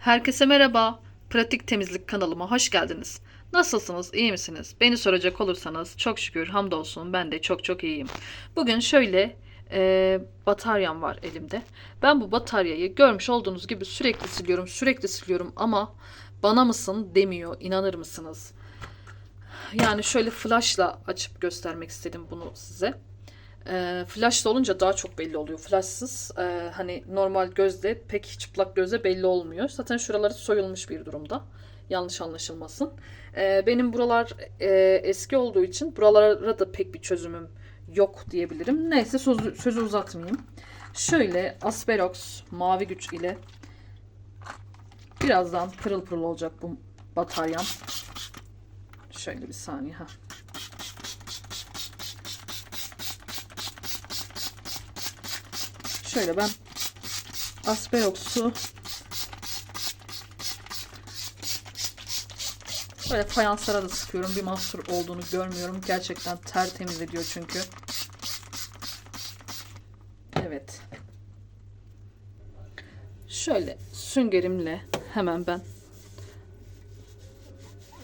Herkese merhaba. Pratik Temizlik kanalıma hoş geldiniz. Nasılsınız? İyi misiniz? Beni soracak olursanız çok şükür hamdolsun ben de çok çok iyiyim. Bugün şöyle e, bataryam var elimde. Ben bu bataryayı görmüş olduğunuz gibi sürekli siliyorum, sürekli siliyorum ama bana mısın demiyor. İnanır mısınız? Yani şöyle flashla açıp göstermek istedim bunu size. E, flashlı olunca daha çok belli oluyor. Flashsız e, hani normal gözle pek çıplak gözle belli olmuyor. Zaten şuraları soyulmuş bir durumda. Yanlış anlaşılmasın. E, benim buralar e, eski olduğu için buralara da pek bir çözümüm yok diyebilirim. Neyse sözü, sözü uzatmayayım. Şöyle Asperox mavi güç ile birazdan pırıl pırıl olacak bu bataryam. Şöyle bir saniye ha. Şöyle ben Asperox'u böyle fayanslara da sıkıyorum. Bir mahsur olduğunu görmüyorum. Gerçekten tertemiz ediyor çünkü. Evet. Şöyle süngerimle hemen ben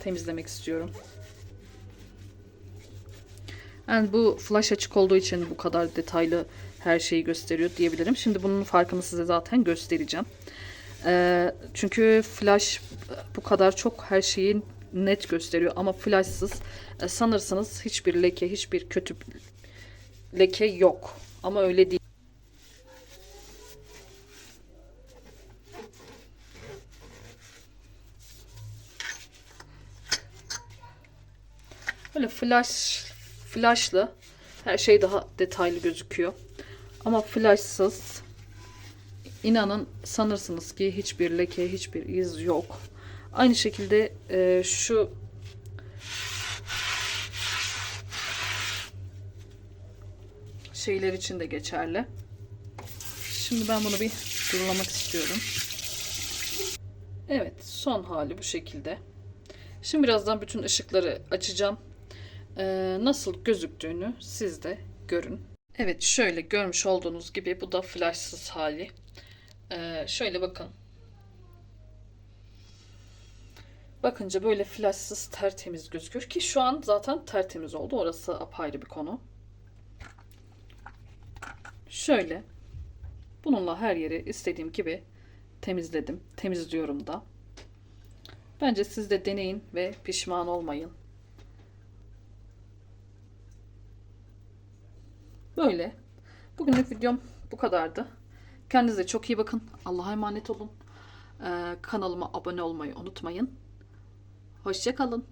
temizlemek istiyorum. Yani bu flash açık olduğu için bu kadar detaylı her şeyi gösteriyor diyebilirim. Şimdi bunun farkını size zaten göstereceğim. Ee, çünkü flash bu kadar çok her şeyi net gösteriyor ama flashsız e, sanırsınız hiçbir leke, hiçbir kötü leke yok. Ama öyle değil. Böyle flash flashlı her şey daha detaylı gözüküyor. Ama flashsız inanın sanırsınız ki hiçbir leke, hiçbir iz yok. Aynı şekilde e, şu şeyler için de geçerli. Şimdi ben bunu bir durulamak istiyorum. Evet, son hali bu şekilde. Şimdi birazdan bütün ışıkları açacağım. Ee, nasıl gözüktüğünü siz de görün. Evet şöyle görmüş olduğunuz gibi bu da flashsız hali. Ee, şöyle bakın. Bakınca böyle flashsız tertemiz gözüküyor ki şu an zaten tertemiz oldu. Orası apayrı bir konu. Şöyle bununla her yeri istediğim gibi temizledim. Temizliyorum da. Bence siz de deneyin ve pişman olmayın. Böyle. Bugünlük videom bu kadardı. Kendinize çok iyi bakın. Allah'a emanet olun. Ee, kanalıma abone olmayı unutmayın. Hoşçakalın.